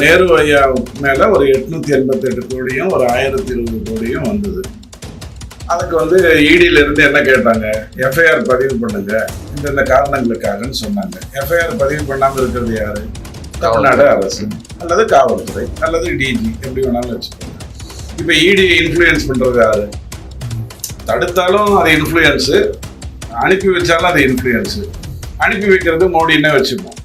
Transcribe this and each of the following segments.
நேரு ஐயா மேல ஒரு எட்நூத்தி எண்பத்தெட்டு கோடியும் ஒரு ஆயிரத்தி இருபது கோடியும் வந்தது. அதுக்கு வந்து இடியில இருந்து என்ன கேட்டாங்க? எஃப்ஐஆர் பதிவு பண்ணுங்க. இந்தந்த காரணங்களுக்காகன்னு சொன்னாங்க. எஃப்ஐஆர் பதிவு பண்ணாம இருக்கிறது யாரு? தமிழ்நாடு அரசு. அல்லது காவல்துறை. அல்லது டிஜி எப்படி வேணாலும் வச்சுக்கோங்க. இப்ப இடி இன்ஃப்ளூயன்ஸ் பண்றது யாரு? தடுத்தாலும் அது இன்ஃப்ளூயன்ஸு அனுப்பி வச்சாலும் அது இன்ஃப்ளூயன்ஸு அனுப்பி வைக்கிறது மோடின்னே வச்சுப்போம்.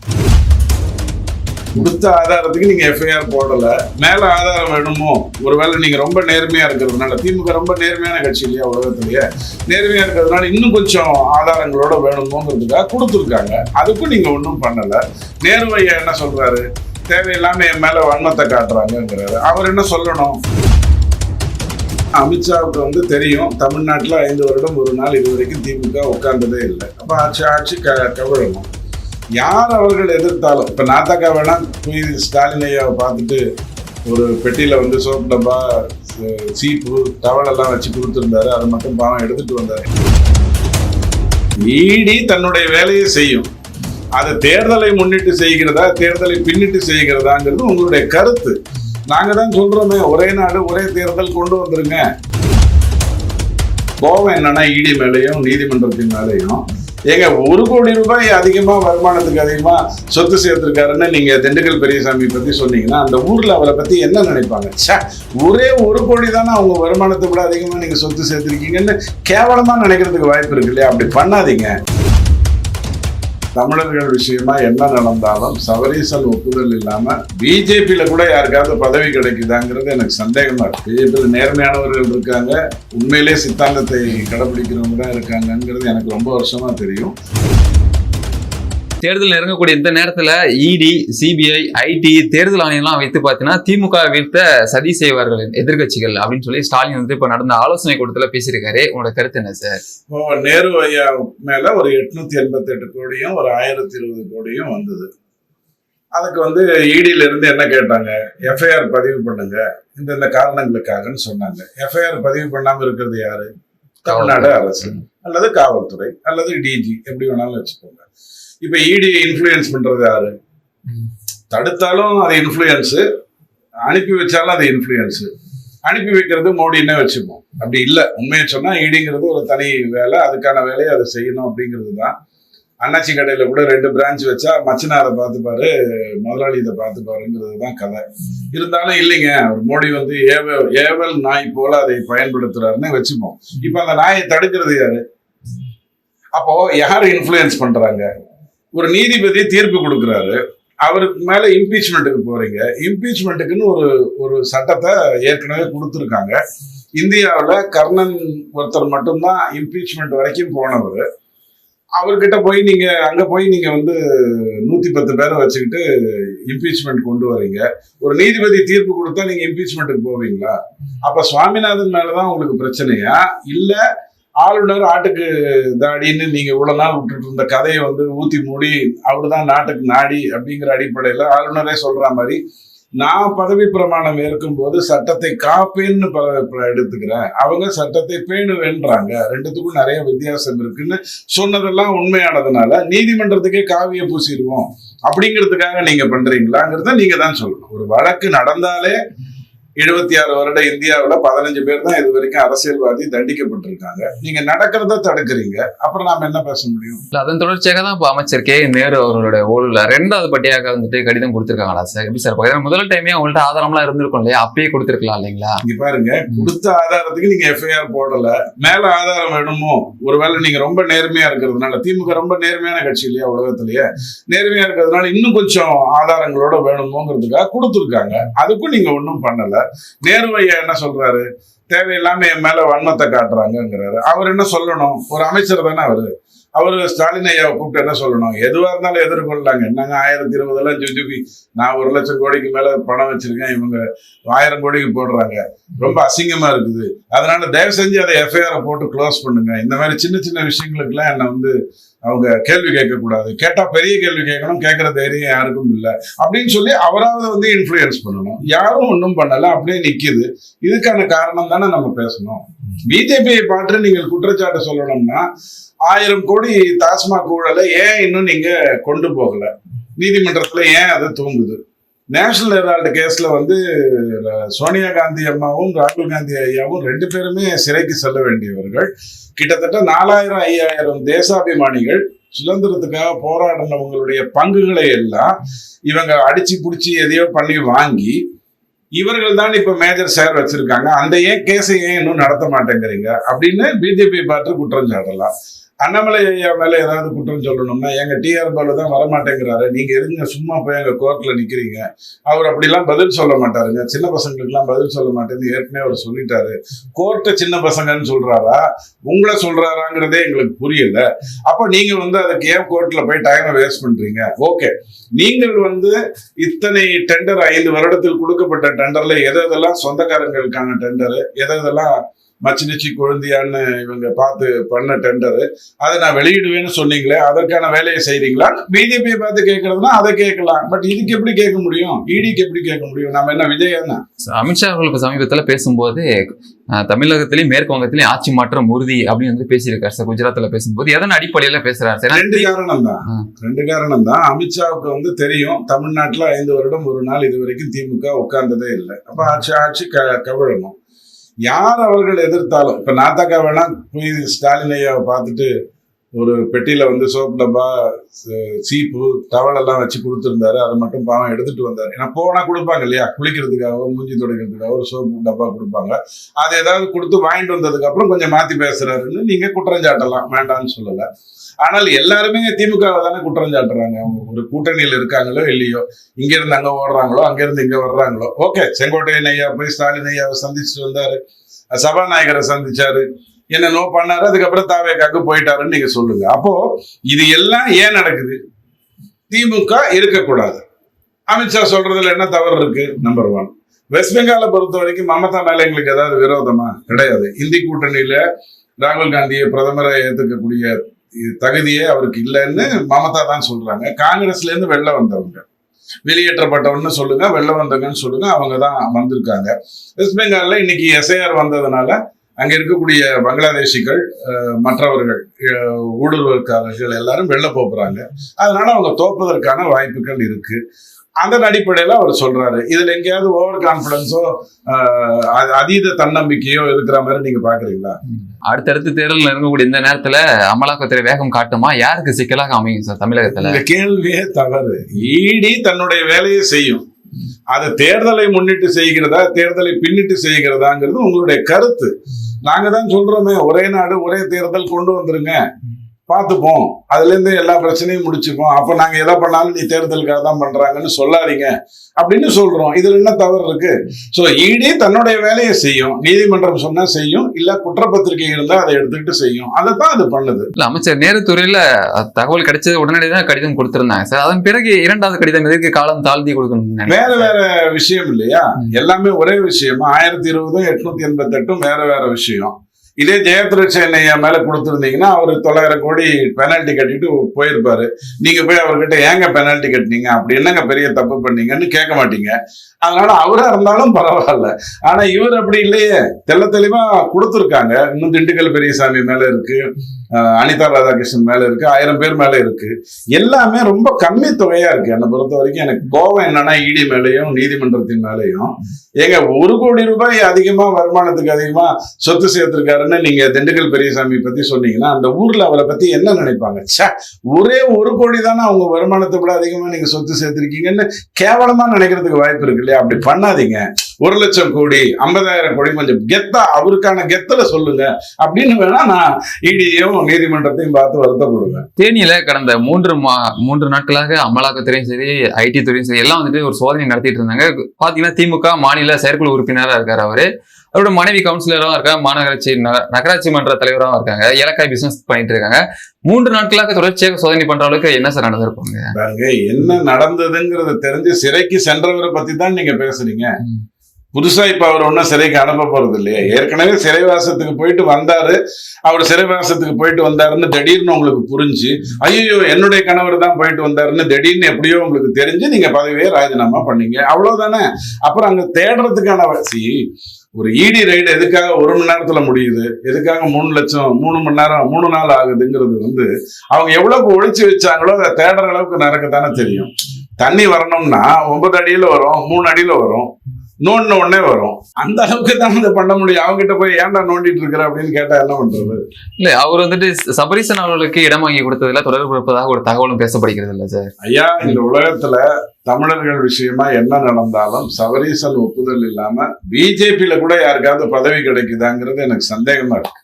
கொடுத்த ஆதாரத்துக்கு நீங்க எஃப்ஐஆர் போடல. மேல ஆதாரம் வேணுமோ? ஒருவேளை நீங்க ரொம்ப நேர்மையா இருக்கிறதுனால திமுக ரொம்ப நேர்மையான கட்சி இல்லையா உலகத்திலேயே? நேர்மையா இருக்கிறதுனால இன்னும் கொஞ்சம் ஆதாரங்களோட வேணுமோங்கிறதுக்காக கொடுத்துருக்காங்க. அதுக்கும் நீங்க ஒன்றும் பண்ணல. நேர்மையா என்ன சொல்றாரு? தேவையில்லாம என் மேல வன்மத்தை காட்டுறாங்கங்கிறாரு. அவர் என்ன சொல்லணும்? அமித்ஷாவுக்கு வந்து தெரியும் தமிழ்நாட்டில் ஐந்து வருடம் ஒரு நாள் இது வரைக்கும் திமுக உட்கார்ந்ததே இல்லை. அப்போ ஆட்சி ஆட்சி க கவிழணும். யார் அவர்கள் எதிர்த்தாலும் இப்போ நாத்தாக்கா வேணா போய் ஸ்டாலின் ஐயாவை பார்த்துட்டு ஒரு பெட்டியில் வந்து சோப்பு டப்பா சீப்பு டவல் எல்லாம் வச்சு கொடுத்துருந்தாரு. அதை மட்டும் பாவம் எடுத்துட்டு வந்தாரு. ஈடி தன்னுடைய வேலையை செய்யும். அது தேர்தலை முன்னிட்டு செய்கிறதா தேர்தலை பின்னிட்டு செய்கிறதாங்கிறது உங்களுடைய கருத்து. நாங்கள் தான் சொல்கிறோமே ஒரே நாடு ஒரே தேர்தல் கொண்டு வந்துருங்க. கோவம் என்னன்னா இடி மேலேயும் நீதிமன்றத்தின் மேலேயும் ஏங்க ஒரு கோடி ரூபாய் அதிகமா வருமானத்துக்கு அதிகமா சொத்து சேர்த்திருக்காருன்னு நீங்க திண்டுக்கல் பெரியசாமி பத்தி சொன்னீங்கன்னா அந்த ஊர்ல அவரை பத்தி என்ன நினைப்பாங்க? ஒரே ஒரு கோடி தானே அவங்க வருமானத்தை விட அதிகமா நீங்க சொத்து சேர்த்திருக்கீங்கன்னு கேவலமா நினைக்கிறதுக்கு வாய்ப்பு இருக்கு இல்லையா? அப்படி பண்ணாதீங்க. தமிழர்கள் விஷயமா என்ன நடந்தாலும் சபரீசன் ஒப்புதல் இல்லாம பிஜேபியில கூட யாருக்காவது பதவி கிடைக்குதாங்கிறது எனக்கு சந்தேகமா இருக்கு. பிஜேபியில் நேர்மையானவர்கள் இருக்காங்க உண்மையிலே சித்தாந்தத்தை கடைபிடிக்கிறவங்க தான் இருக்காங்கங்கிறது எனக்கு ரொம்ப வருஷமா தெரியும். தேர்தல் நெருங்கக்கூடிய இந்த நேரத்துல இடி சிபிஐ ஐடி தேர்தல் ஆணையம்லாம் வைத்து பார்த்தீங்கன்னா திமுக வீழ்த்த சதி செய்வார்கள் எதிர்க்கட்சிகள் அப்படின்னு சொல்லி ஸ்டாலின் வந்து இப்ப நடந்த ஆலோசனை கூட்டத்துல பேசியிருக்காரு. உங்களோட கருத்து என்ன சார் நேரு ஐயா மேல ஒரு எட்நூத்தி எண்பத்தெட்டு கோடியும் ஒரு ஆயிரத்தி இருபது கோடியும் வந்தது. அதுக்கு வந்து இடியில இருந்து என்ன கேட்டாங்க? எஃப்ஐஆர் பதிவு பண்ணுங்க. இந்தந்த காரணங்களுக்காகன்னு சொன்னாங்க. எஃப்ஐஆர் பதிவு பண்ணாம இருக்கிறது யாரு? தமிழ்நாடு அரசு. அல்லது காவல்துறை அல்லது டிஜி எப்படி வேணாலும் வச்சுக்கோங்க. இப்ப இடி இன்ஃப்ளூயன்ஸ் பண்றது யாரு. தடுத்தாலும் அது இன்ஃப்ளூயன்ஸு அனுப்பி வச்சாலும் அது இன்ஃப்ளூயன்ஸு அனுப்பி வைக்கிறது மோடின்னே வச்சுப்போம். அப்படி இல்லை. உண்மையை சொன்னா இடிங்கிறது ஒரு தனி வேலை. அதுக்கான வேலையை அதை செய்யணும் அப்படிங்கிறது தான். அண்ணாச்சி கடையில கூட ரெண்டு பிரான்ச் வச்சா மச்சனாரை பார்த்துப்பாரு முதலாளி இதை பார்த்துப்பாருங்கிறது தான் கதை. இருந்தாலும் இல்லைங்க. அவர் மோடி வந்து ஏவல் ஏவல் நாய் போல அதை பயன்படுத்துறாருன்னு வச்சுப்போம். இப்போ அந்த நாயை தடுக்கிறது யாரு? அப்போ யார் இன்ஃபுளுயன்ஸ் பண்றாங்க? ஒரு நீதிபதி தீர்ப்பு கொடுக்குறாரு. அவருக்கு மேல இம்பீச்மெண்ட்டுக்கு போறீங்க. இம்பீச்மெண்ட்டுக்குன்னு ஒரு ஒரு சட்டத்தை ஏற்கனவே கொடுத்துருக்காங்க. இந்தியாவில் கர்ணன் ஒருத்தர் மட்டும்தான் இம்பீச்மெண்ட் வரைக்கும் போனவர். அவர்கிட்ட போய் நீங்க அங்க போய் நீங்க வந்து நூத்தி பத்து பேரை வச்சுக்கிட்டு இம்பீச்மெண்ட் கொண்டு வரீங்க. ஒரு நீதிபதி தீர்ப்பு கொடுத்தா நீங்க இம்பீச்மெண்ட்டுக்கு போவீங்களா? அப்ப சுவாமிநாதன் மேலதான் உங்களுக்கு பிரச்சனையா? இல்ல ஆளுநர் ஆட்டுக்கு தாடின்னு நீங்க இவ்வளவு நாள் விட்டுட்டு இருந்த கதையை வந்து ஊத்தி மூடி அவருதான் நாட்டுக்கு நாடி அப்படிங்கிற அடிப்படையில ஆளுநரே சொல்ற மாதிரி நான் பதவி பிரமாணம் ஏற்கும்போது சட்டத்தை காப்பேன்னு ப- ப- எடுத்துக்கிறேன். அவங்க சட்டத்தை பேணுவேன்றாங்க. ரெண்டுத்துக்கும் நிறைய வித்தியாசம் இருக்குன்னு சொன்னதெல்லாம் உண்மையானதுனால நீதிமன்றத்துக்கே காவிய பூசிடுவோம். அப்படிங்கிறதுக்காக நீங்க பண்றீங்களாங்கிறத நீங்க தான் சொல்லணும். ஒரு வழக்கு நடந்தாலே எழுபத்தி ஆறு வருட இந்தியாவுல பதினஞ்சு பேர் தான் இது வரைக்கும் அரசியல்வாதி தண்டிக்கப்பட்டிருக்காங்க. நீங்க நடக்கிறத தடுக்கிறீங்க. அப்புறம் நாம என்ன பேச முடியும்? இல்ல அதன் தொடர்ச்சியாக தான் இப்போ அமைச்சர் கே. நேரு அவர்களுடைய ஊழல ரெண்டாவது பட்டியாக வந்துட்டு கடிதம் கொடுத்திருக்காங்களா சார்? எப்படி சார்? பாக்குறேன் முதல் டைமே அவங்கள்ட்ட ஆதாரம்லாம் இருந்திருக்கும் இல்லையா? அப்பயே கொடுத்திருக்கலாம் இல்லைங்களா? இங்க பாருங்க கொடுத்த ஆதாரத்துக்கு நீங்க எஃப்ஐஆர் போடல. மேல ஆதாரம் வேணுமோ? ஒருவேளை நீங்க ரொம்ப நேர்மையா இருக்கிறதுனால திமுக ரொம்ப நேர்மையான கட்சி இல்லையா உலகத்திலேயே? நேர்மையா இருக்கிறதுனால இன்னும் கொஞ்சம் ஆதாரங்களோட வேணுமோங்கிறதுக்காக கொடுத்துருக்காங்க. அதுக்கும் நீங்க ஒன்றும் பண்ணல. நேரு ஐயா என்ன சொல்றாரு? தேவையில்லாம என் மேல வன்மத்தை காட்டுறாங்கிறாரு அவர் என்ன சொல்லணும்? ஒரு அமைச்சர் தானே அவரு. அவரு ஸ்டாலின் ஐயாவை கூப்பிட்டு என்ன சொல்லணும்? எதுவா இருந்தாலும் எதிர்கொள்ளாங்க என்னங்க ஆயிரத்தி இருபதெல்லாம் ஜுஜுபி நான் ஒரு லட்சம் கோடிக்கு மேல பணம் வச்சிருக்கேன். இவங்க ஆயிரம் கோடிக்கு போடுறாங்க. ரொம்ப அசிங்கமா இருக்குது. அதனால தயவு செஞ்சு அதை எஃப்ஐஆர் போட்டு க்ளோஸ் பண்ணுங்க. இந்த மாதிரி சின்ன சின்ன விஷயங்களுக்குலாம் என்ன வந்து அவங்க கேள்வி கேட்கக்கூடாது. கேட்டால் பெரிய கேள்வி கேட்கணும் கேட்குற தைரியம் யாருக்கும் இல்லை. அப்படின்னு சொல்லி அவராவது வந்து இன்ஃப்ளூயன்ஸ் பண்ணணும். யாரும் ஒன்றும் பண்ணலை அப்படியே நிற்கிது இதுக்கான காரணம் தானே நம்ம பேசணும். பிஜேபியை பாற்று நீங்கள் குற்றச்சாட்டு சொல்லணும்னா ஆயிரம் கோடி தாஸ்மாக் ஊழலை ஏன் இன்னும் நீங்கள் கொண்டு போகலை? நீதிமன்றத்தில் ஏன் அது தூங்குது? நேஷனல் ஹெரால்டு கேஸ்ல வந்து சோனியா காந்தி அம்மாவும் ராகுல் காந்தி ஐயாவும் ரெண்டு பேருமே சிறைக்கு செல்ல வேண்டியவர்கள். கிட்டத்தட்ட நாலாயிரம் ஐயாயிரம் தேசாபிமானிகள் சுதந்திரத்துக்காக போராடினவங்களுடைய பங்குகளை எல்லாம் இவங்க அடிச்சு புடிச்சு எதையோ பண்ணி வாங்கி இவர்கள் தான் இப்ப மேஜர் சேர் வச்சிருக்காங்க. அந்த ஏன் கேஸை ஏன் இன்னும் நடத்த மாட்டேங்கிறீங்க? அப்படின்னு பிஜேபி பாட்டு குற்றம் சாட்டலாம். அண்ணாமலை ஐயா மேல ஏதாவது குற்றம் சொல்லணும்னா எங்க டிஆர் பாலு தான் வரமாட்டேங்கிறாரு. நீங்க எதுங்க சும்மா போய் எங்க கோர்ட்ல நிக்கிறீங்க. அவர் அப்படிலாம் பதில் சொல்ல மாட்டாருங்க. சின்ன பசங்களுக்குலாம் பதில் சொல்ல மாட்டேன்னு ஏற்கனவே அவர் சொல்லிட்டாரு. கோர்ட்டை சின்ன பசங்கன்னு சொல்றாரா? உங்களை சொல்றாராங்கிறதே எங்களுக்கு புரியல. அப்ப நீங்க வந்து அதுக்கு ஏன் கோர்ட்ல போய் டைமை வேஸ்ட் பண்றீங்க? ஓகே நீங்கள் வந்து இத்தனை டெண்டர் ஐந்து வருடத்தில் கொடுக்கப்பட்ட டெண்டர்ல எது எதெல்லாம் சொந்தக்காரங்களுக்கான டெண்டர் எது எதெல்லாம் மச்சினிச்சி கொழுந்தியான்னு இவங்க பார்த்து பண்ண டெண்டர் அதை நான் வெளியிடுவேன்னு சொன்னீங்களே அதற்கான வேலையை செய்றீங்களா? பிஜேபியை பார்த்து கேட்கறதுனா அதை கேட்கலாம். பட் இதுக்கு எப்படி கேட்க முடியும்? இடிக்கு எப்படி கேட்க முடியும்? நம்ம என்ன விஜயன்னா அமித்ஷா அவர்கள் இப்ப சமீபத்துல பேசும்போது தமிழகத்திலயும் மேற்கு வங்கத்திலயும் ஆட்சி மாற்றம் உறுதி அப்படின்னு வந்து பேசியிருக்காரு. சார் குஜராத்ல பேசும்போது எதன் அடிப்படையில பேசுறாரு? சார் ரெண்டு காரணம் தான். ரெண்டு காரணம் தான் அமித்ஷாவுக்கு வந்து தெரியும் தமிழ்நாட்டுல ஐந்து வருடம் ஒரு நாள் இது வரைக்கும் திமுக உட்கார்ந்ததே இல்லை. அப்ப ஆட்சி ஆட்சி க கவிழணும். யார் அவர்கள் எதிர்த்தாலும் இப்ப நாத்தாக்கா வேணா போய் ஸ்டாலின் ஐயாவை பார்த்துட்டு ஒரு பெட்டியில வந்து சோப்பு டப்பா ச- சீப்பு டவல் எல்லாம் வச்சு கொடுத்துருந்தாரு. அதை மட்டும் பாவம் எடுத்துட்டு வந்தார். ஏன்னா போனா கொடுப்பாங்க இல்லையா? குளிக்கிறதுக்காக மூஞ்சி துடைக்கிறதுக்காக ஒரு சோப்பு டப்பா கொடுப்பாங்க. அது ஏதாவது கொடுத்து வாங்கிட்டு வந்ததுக்கு அப்புறம் கொஞ்சம் மாத்தி பேசுறாருன்னு நீங்க குற்றம் சாட்டலாம். வேண்டாம்னு சொல்லல. ஆனால் எல்லாருமே திமுகவை தானே குற்றம் சாட்டுறாங்க. அவங்க ஒரு கூட்டணியில் இருக்காங்களோ இல்லையோ இங்க இருந்து அங்க ஓடுறாங்களோ அங்கேருந்து இங்கே இங்க வர்றாங்களோ. ஓகே செங்கோட்டையன் ஐயா போய் ஸ்டாலின் ஐயாவை சந்திச்சுட்டு வந்தாரு. சபாநாயகரை சந்திச்சாரு. என்ன நோ பண்ணாரு அதுக்கப்புறம் தாவேக்காக்கு போயிட்டாருன்னு நீங்க சொல்லுங்க. அப்போ இது எல்லாம் ஏன் நடக்குது? திமுக இருக்கக்கூடாது. அமித்ஷா சொல்றதுல என்ன தவறு இருக்கு? நம்பர் ஒன் வெஸ்ட் பெங்காலை பொறுத்த வரைக்கும் மமதா மேல எங்களுக்கு ஏதாவது விரோதமா? கிடையாது. இந்தி கூட்டணியில ராகுல் காந்தியை பிரதமரை ஏத்துக்கக்கூடிய தகுதியே அவருக்கு இல்லைன்னு மமதா தான் சொல்றாங்க. காங்கிரஸ்ல இருந்து வெளில வந்தவங்க. வெளியேற்றப்பட்டவன்னு சொல்லுங்க வெளில வந்தவங்கன்னு சொல்லுங்க அவங்க தான் வந்திருக்காங்க. வெஸ்ட் பெங்கால்ல இன்னைக்கு எஸ்ஐஆர் வந்ததுனால அங்க இருக்கக்கூடிய பங்களாதேஷிகள் மற்றவர்கள் ஊடுருவல்காரர்கள் எல்லாரும் வெளில போறாங்க. அதனால அவங்க தோப்பதற்கான வாய்ப்புகள் இருக்கு. அதன் அடிப்படையில அவர் சொல்றாரு. இதுல எங்கேயாவது ஓவர் கான்பிடன்ஸோ அதீத தன்னம்பிக்கையோ இருக்கிற மாதிரி நீங்க பாக்குறீங்களா? அடுத்தடுத்து தேர்தல் நெருங்கக்கூடிய இந்த நேரத்துல அமலாக்கத்துறை வேகம் காட்டுமா? யாருக்கு சிக்கலாக அமையும் சார் தமிழகத்துல? இந்த கேள்வியே தவறு. ஈடி தன்னுடைய வேலையை செய்யும். அது தேர்தலை முன்னிட்டு செய்கிறதா தேர்தலை பின்னிட்டு செய்கிறதாங்கிறது உங்களுடைய கருத்து. நாங்க தான் சொல்றோமே ஒரே நாடு ஒரே தேர்தல் கொண்டு வந்துருங்க. பார்த்துப்போம். அதுல இருந்து எல்லா பிரச்சனையும் முடிச்சுப்போம். அப்ப நாங்க எதை பண்ணாலும் நீ தேர்தலுக்காக தான் பண்றாங்கன்னு சொல்லாதீங்க. அப்படின்னு சொல்றோம். இதுல என்ன தவறு இருக்கு? சோ ஈடி தன்னுடைய வேலையை செய்யும். நீதிமன்றம் சொன்னா செய்யும். இல்ல குற்றப்பத்திரிகை இருந்தா அதை எடுத்துக்கிட்டு செய்யும். அதைத்தான் அது பண்ணுது. இல்ல அமைச்சர் நேருத்துறையில தகவல் கிடைச்சது உடனடியாக கடிதம் கொடுத்திருந்தாங்க. சார் அதன் பிறகு இரண்டாவது கடிதம் எதற்கு காலம் தாழ்த்தி கொடுக்கணும் வேற வேற விஷயம் இல்லையா. எல்லாமே ஒரே விஷயமா. ஆயிரத்தி இருபதும் எட்நூத்தி எண்பத்தி எட்டும் வேற வேற விஷயம். இதே ஜெயத்ரட்சன் ஐயா மேல கொடுத்துருந்தீங்கன்னா அவர் தொள்ளாயிரம் கோடி பெனால்டி கட்டிட்டு போயிருப்பாரு. நீங்க போய் அவர்கிட்ட ஏங்க பெனால்டி கட்டினீங்க? அப்படி என்னங்க பெரிய தப்பு பண்ணீங்கன்னு கேட்க மாட்டீங்க. அதனால அவரா இருந்தாலும் பரவாயில்ல. ஆனா இவர் அப்படி இல்லையே. தெள்ள தெளிவா கொடுத்துருக்காங்க. இன்னும் திண்டுக்கல் பெரியசாமி மேல இருக்கு. அனிதா ராதாகிருஷ்ணன் மேல இருக்கு. ஆயிரம் பேர் மேல இருக்கு. எல்லாமே ரொம்ப கம்மி தொகையா இருக்கு. என்னை பொறுத்த வரைக்கும் எனக்கு கோவம் என்னன்னா இடி மேலேயும் நீதிமன்றத்தின் மேலேயும். ஏங்க ஒரு கோடி ரூபாய் அதிகமா வருமானத்துக்கு அதிகமா சொத்து சேர்த்திருக்காருன்னு நீங்க திண்டுக்கல் பெரியசாமி பத்தி சொன்னீங்கன்னா அந்த ஊர்ல அவரை பத்தி என்ன நினைப்பாங்க? ச்சே ஒரே ஒரு கோடி தானே அவங்க வருமானத்தை விட அதிகமா நீங்க சொத்து சேர்த்திருக்கீங்கன்னு கேவலமா நினைக்கிறதுக்கு வாய்ப்பு இருக்கு இல்லையா? அப்படி பண்ணாதீங்க. ஒரு லட்சம் கோடி ஐம்பதாயிரம் கோடி கொஞ்சம் கெத்தா அவருக்கான கெத்தல சொல்லுங்க. அப்படின்னு வேணா நான் இடியையும் நீதிமன்றத்தையும் பார்த்து வருத்தப்படுவேன். தேனியில கடந்த மூன்று மா மூன்று நாட்களாக அமலாக்கத்துறையும் சரி ஐடி துறையும் சரி எல்லாம் வந்துட்டு ஒரு சோதனை நடத்திட்டு இருந்தாங்க. பாத்தீங்கன்னா திமுக மாநில செயற்குழு உறுப்பினராக இருக்காரு அவரு. அவரோட மனைவி கவுன்சிலராகவும் இருக்காங்க. மாநகராட்சி நக- நகராட்சி மன்ற தலைவராகவும் இருக்காங்க. இலக்காய் பிசினஸ் பண்ணிட்டு இருக்காங்க. மூன்று நாட்களாக தொடர்ச்சியாக சோதனை பண்ற அளவுக்கு என்ன சார் நடந்திருப்பாங்க என்ன நடந்ததுங்கிறது தெரிஞ்சு சிறைக்கு சென்றவரை பத்தி தான் நீங்க பேசுறீங்க. புதுசா இப்ப அவர் ஒன்னும் சிறைக்கு அனுப்ப போறது இல்லையா. ஏற்கனவே சிறைவாசத்துக்கு போயிட்டு வந்தாரு. அவர் சிறைவாசத்துக்கு போயிட்டு வந்தாருன்னு திடீர்னு உங்களுக்கு புரிஞ்சு ஐயோ என்னுடைய கணவர் தான் போயிட்டு வந்தாருன்னு திடீர்னு எப்படியோ உங்களுக்கு தெரிஞ்சு நீங்க பதவியே ராஜினாமா பண்ணீங்க. அவ்வளவுதானே? அப்புறம் அங்க தேடுறதுக்கான வசி ஒரு இடி ரைடு எதுக்காக ஒரு மணி நேரத்துல முடியுது? எதுக்காக மூணு லட்சம் மூணு மணி நேரம் மூணு நாள் ஆகுதுங்கிறது வந்து அவங்க எவ்வளவுக்கு ஒழிச்சு வச்சாங்களோ அதை தேடுற அளவுக்கு நடக்கத்தானே தெரியும். தண்ணி வரணும்னா ஒன்பது அடியில வரும் மூணு அடியில வரும். நோண்டின உடனே வரும். அந்த அளவுக்கு தான் இதை பண்ண முடியும். அவங்க கிட்ட போய் ஏன்டா நோண்டிட்டு இருக்கிற அப்படின்னு கேட்டா என்ன பண்றது? இல்ல அவர் வந்துட்டு சபரீசன் அவர்களுக்கு இடம் வாங்கி கொடுத்ததுல தொடர்பு இருப்பதாக ஒரு தகவலும் பேசப்படுகிறது இல்ல சார் ஐயா இந்த உலகத்துல தமிழர்கள் விஷயமா என்ன நடந்தாலும் சபரீசன் ஒப்புதல் இல்லாம பிஜேபியில கூட யாருக்காவது பதவி கிடைக்குதாங்கிறது எனக்கு சந்தேகமா இருக்கு.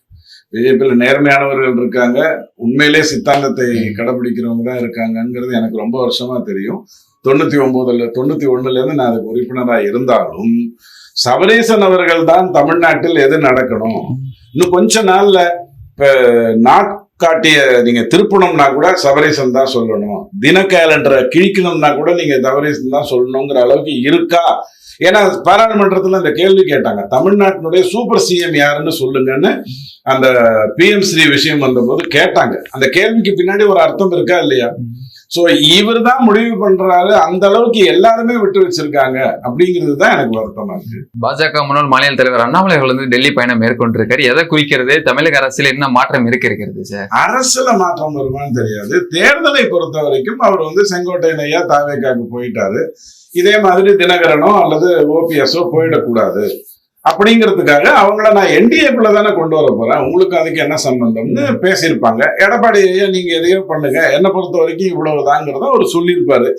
பிஜேபியில நேர்மையானவர்கள் இருக்காங்க உண்மையிலே சித்தாந்தத்தை கடைபிடிக்கிறவங்க தான் இருக்காங்கங்கிறது எனக்கு ரொம்ப வருஷமா தெரியும். தொண்ணூத்தி ஒன்பதுல தொண்ணூத்தி ஒண்ணுல இருந்து நான் அதுக்கு உறுப்பினரா இருந்தாலும் சபரீசன் அவர்கள் தான் தமிழ்நாட்டில் எது நடக்கணும்? இன்னும் கொஞ்ச நாள்ல இப்போ நாட்காட்டிய நீங்க திருப்பணம்னா கூட சபரீசன் தான் சொல்லணும். தின கேலண்டரை கிழிக்கணும்னா கூட நீங்க சபரீசன் தான் சொல்லணுங்கிற அளவுக்கு இருக்கா? ஏன்னா பாராளுமன்றத்துல இந்த கேள்வி கேட்டாங்க. தமிழ்நாட்டினுடைய சூப்பர் சிஎம் யாருன்னு சொல்லுங்கன்னு அந்த பிஎம் ஸ்ரீ விஷயம் வந்தபோது கேட்டாங்க. அந்த கேள்விக்கு பின்னாடி ஒரு அர்த்தம் இருக்கா இல்லையா? சோ இவர் தான் முடிவு பண்றாரு. அந்த அளவுக்கு எல்லாருமே விட்டு வச்சிருக்காங்க. அப்படிங்கிறது தான் எனக்கு வருத்தமா இருக்கு. பாஜக முன்னாள் மாநில தலைவர் அண்ணாமலை அவர்கள் வந்து டெல்லி பயணம் மேற்கொண்டிருக்காரு. எதை குறிக்கிறது? தமிழக அரசியல் என்ன மாற்றம் இருக்க இருக்கிறது சார்? அரசுல மாற்றம் வருமான்னு தெரியாது. தேர்தலை பொறுத்த வரைக்கும் அவர் வந்து செங்கோட்டையன் ஐயா தாவேக்காக்கு போயிட்டாரு. இதே மாதிரி தினகரனோ அல்லது ஓபிஎஸ்ஓ போயிடக்கூடாது. அப்படிங்கிறதுக்காக அவங்கள நான் என்டிஏக்குள்ள தானே கொண்டு வர போறேன். உங்களுக்கு அதுக்கு என்ன சம்பந்தம்னு பேசியிருப்பாங்க. எடப்பாடி நீங்க எதையோ பண்ணுங்க. என்னை பொறுத்த வரைக்கும் இவ்வளவுதாங்கிறத அவர் சொல்லியிருப்பாரு.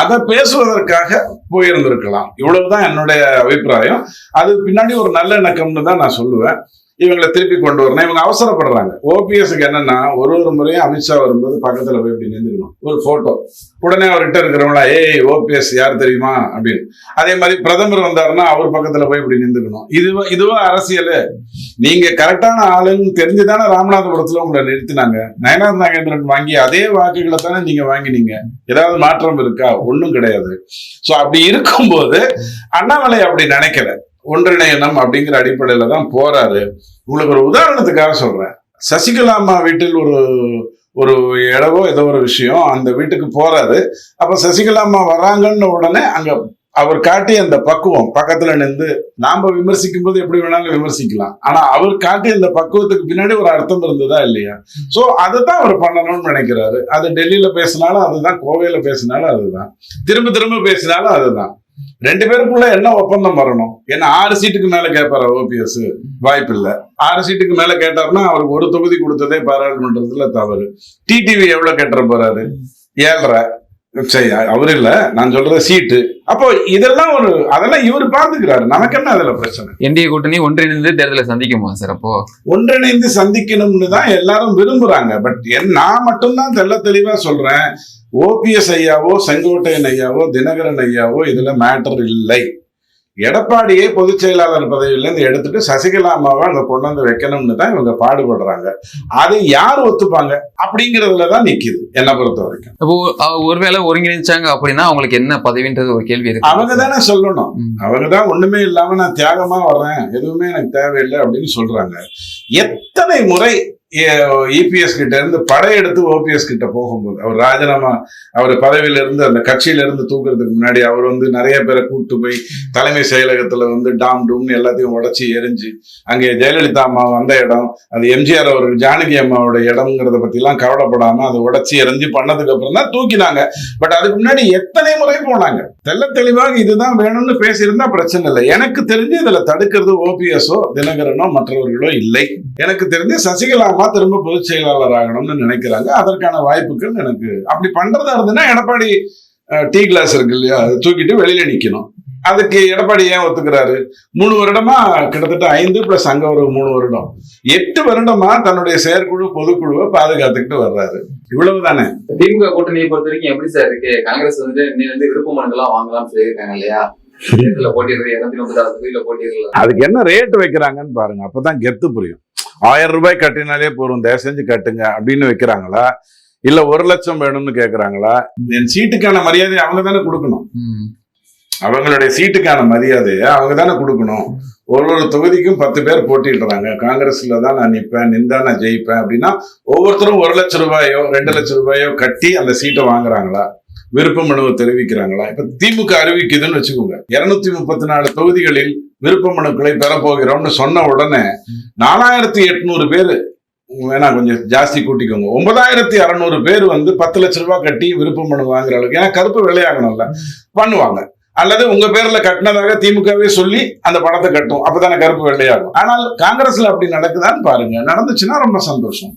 அதை பேசுவதற்காக போயிருந்திருக்கலாம். இவ்வளவுதான் என்னுடைய அபிப்பிராயம். அது பின்னாடி ஒரு நல்ல இணக்கம்னு தான் நான் சொல்லுவேன். இவங்களை திருப்பி கொண்டு வரணும். இவங்க அவசரப்படுறாங்க. ஓபிஎஸ்க்கு என்னன்னா ஒரு ஒரு முறையும் அமித்ஷா வரும்போது பக்கத்துல போய் இப்படி நின்றுக்கணும். ஒரு போட்டோ உடனே அவர்கிட்ட இருக்கிறவங்களா ஏய் ஓபிஎஸ் யார் தெரியுமா? அப்படின்னு. அதே மாதிரி பிரதமர் வந்தாருன்னா அவர் பக்கத்துல போய் இப்படி நின்றுக்கணும். இதுவா இதுவா அரசியல். நீங்க கரெக்டான ஆளுன்னு தெரிஞ்சுதானே ராமநாதபுரத்துல உங்களை நிறுத்தினாங்க. நயனார் நாகேந்திரன் வாங்கி அதே வாக்குகளை தானே நீங்க வாங்கினீங்க. ஏதாவது மாற்றம் இருக்கா? ஒன்றும் கிடையாது. ஸோ அப்படி இருக்கும்போது அண்ணாமலை அப்படி நினைக்கல. ஒன்றிணையணும் அப்படிங்கிற அடிப்படையில தான் போறாரு. உங்களுக்கு ஒரு உதாரணத்துக்காக சொல்றேன். சசிகலா அம்மா வீட்டில் ஒரு ஒரு இடவோ ஏதோ ஒரு விஷயம் அந்த வீட்டுக்கு போறாரு. அப்ப சசிகலா அம்மா வராங்கன்னு உடனே அங்க அவர் காட்டிய அந்த பக்குவம் பக்கத்துல நின்று நாம விமர்சிக்கும் போது எப்படி வேணாலும் விமர்சிக்கலாம். ஆனா அவர் காட்டிய அந்த பக்குவத்துக்கு பின்னாடி ஒரு அர்த்தம் இருந்ததா இல்லையா? சோ அதுதான் அவர் பண்ணணும்னு நினைக்கிறாரு. அது டெல்லியில பேசினாலும் அதுதான் கோவையில பேசினாலும் அதுதான். திரும்ப திரும்ப பேசினாலும் அதுதான். ரெண்டு பேருக்குள்ள என்ன ஒப்பந்தம் வரணும்? ஏன்னா ஆறு சீட்டுக்கு மேல கேட்பாரா ஓபிஎஸ் வாய்ப்பு இல்ல ஆறு சீட்டுக்கு மேல கேட்டாருன்னா அவருக்கு ஒரு தொகுதி கொடுத்ததே பாராளுமன்றத்துல தவறு. டிடிவி எவ்வளவு கேட்டுற போறாரு? ஏழரை. சரி அவர் இல்ல. நான் சொல்றது சீட்டு. அப்போ இதெல்லாம் ஒரு அதெல்லாம் இவர் பாத்துக்கிறாரு. நமக்கு என்ன அதுல பிரச்சனை? என்டிஏ கூட்டணி ஒன்றிணைந்து தேர்தலை சந்திக்குமா சார் அப்போ? ஒன்றிணைந்து சந்திக்கணும்னு தான் எல்லாரும் விரும்புறாங்க. பட் என் நான் மட்டும்தான் தெள்ள தெளிவா சொல்றேன். ஓபிஎஸ் ஐயாவோ செங்கோட்டையன் ஐயாவோ தினகரன் ஐயாவோ இதுல மேட்டர் இல்லை. எடப்பாடியை பொதுச் செயலாளர் பதவியிலேருந்து எடுத்துட்டு சசிகலா அம்மாவை அங்க கொண்டு வந்து வைக்கணும்னு தான் இவங்க பாடுபடுறாங்க. அதை யார் ஒத்துப்பாங்க? அப்படிங்கறதுல தான் நிக்குது என்னை பொறுத்த வரைக்கும். அஹ், ஒருவேளை ஒருங்கிணைச்சாங்க அப்படின்னா அவங்களுக்கு என்ன பதவின்றது ஒரு கேள்வி இருக்கு. அவங்க தானே சொல்லணும். அவங்க தான் ஒண்ணுமே இல்லாம நான் தியாகமா வர்றேன் எதுவுமே எனக்கு தேவையில்லை அப்படின்னு சொல்றாங்க. எத்தனை முறை இபிஎஸ் கிட்ட இருந்து படையெடுத்து ஓபிஎஸ் கிட்ட போகும்போது அவர் ராஜினாமா அவர் பதவியிலிருந்து அந்த கட்சியிலிருந்து தூக்குறதுக்கு முன்னாடி அவர் வந்து நிறைய பேரை கூப்பிட்டு போய் தலைமை செயலகத்துல வந்து டாம் டூம்னு எல்லாத்தையும் உடச்சி எரிஞ்சு அங்கே ஜெயலலிதா அம்மா வந்த இடம் அது எம்ஜிஆர் அவர்கள் ஜானகி அம்மாவோட இடம்ங்கிறத பற்றிலாம் கவலைப்படாமல் கவலைப்படாம அதை உடச்சி எரிஞ்சு பண்ணதுக்கு அப்புறம் தான் தூக்கினாங்க. பட் அதுக்கு முன்னாடி எத்தனை முறை போனாங்க? தெள்ள தெளிவாக இதுதான் வேணும்னு பேசியிருந்தா பிரச்சனை இல்லை. எனக்கு தெரிஞ்சு இதுல தடுக்கிறது ஓபிஎஸ்ஓ தினகரனோ மற்றவர்களோ இல்லை. எனக்கு தெரிஞ்சு சசிகலா திரும்ப பொதுச் செயலாளர் ஆகணும்னு நினைக்கிறாங்க. அதற்கான வாய்ப்புகள் எனக்கு. அப்படி பண்றதா இருந்ததுன்னா எடப்பாடி டீ கிளாஸ் இருக்கு இல்லையா? அதை தூக்கிட்டு வெளியில நிக்கணும். அதுக்கு எடப்பாடி ஏன் ஒத்துக்கிறாரு? மூணு வருடமா கிட்டத்தட்ட ஐந்து பிளஸ் அங்க ஒரு மூணு வருடம். எட்டு வருடமா தன்னுடைய செயற்குழு பொதுக்குழுவை பாதுகாத்துக்கிட்டு வர்றாரு. இவ்வளவுதானே? திமுக கூட்டணியை பொறுத்த வரைக்கும் எப்படி சார் இருக்கு? காங்கிரஸ் வந்து இன்னி வந்து விருப்ப மனுக்கெல்லாம் வாங்கலாம்னு சொல்லியிருக்காங்க இல்லையா? அதுக்கு என்ன ரேட் வைக்கிறாங்கன்னு பாருங்க. அப்பதான் கெத்து புரியும். ஆயிரம் ரூபாய் கட்டினாலே போதும் தயவு செஞ்சு கட்டுங்க அப்படின்னு வைக்கிறாங்களா? இல்ல ஒரு லட்சம் வேணும்னு கேக்குறாங்களா? என் சீட்டுக்கான மரியாதை அவங்க தானே கொடுக்கணும். அவங்களுடைய சீட்டுக்கான மரியாதையை அவங்க தானே கொடுக்கணும். ஒரு ஒரு தொகுதிக்கும் பத்து பேர் போட்டிடுறாங்க காங்கிரஸ்ல தான் நான் நிப்பேன் நின்றா நான் ஜெயிப்பேன் அப்படின்னா ஒவ்வொருத்தரும் ஒரு லட்சம் ரூபாயோ ரெண்டு லட்சம் ரூபாயோ கட்டி அந்த சீட்டை வாங்குறாங்களா? விருப்ப மனுவை தெரிவிக்கிறாங்களா? இப்ப திமுக அறிவிக்குதுன்னு வச்சுக்கோங்க. இருநூத்தி முப்பத்தி நாலு தொகுதிகளில் விருப்ப மனுக்களை பெறப்போகிறோம்னு சொன்ன உடனே நாலாயிரத்தி எட்நூறு பேர் வேணா கொஞ்சம் ஜாஸ்தி கூட்டிக்கோங்க. ஒன்பதாயிரத்தி அறநூறு பேர் வந்து பத்து லட்ச ரூபாய் கட்டி விருப்பம் மனு வாங்குற அளவுக்கு ஏன்னா கருப்பு விளையாகணும்ல பண்ணுவாங்க. அல்லது உங்க பேர்ல கட்டினதாக திமுகவே சொல்லி அந்த பணத்தை கட்டும். அப்பதானே கருப்பு வெள்ளையாகும். ஆனால் காங்கிரஸ்ல அப்படி நடக்குதான்னு பாருங்க. நடந்துச்சுன்னா ரொம்ப சந்தோஷம்.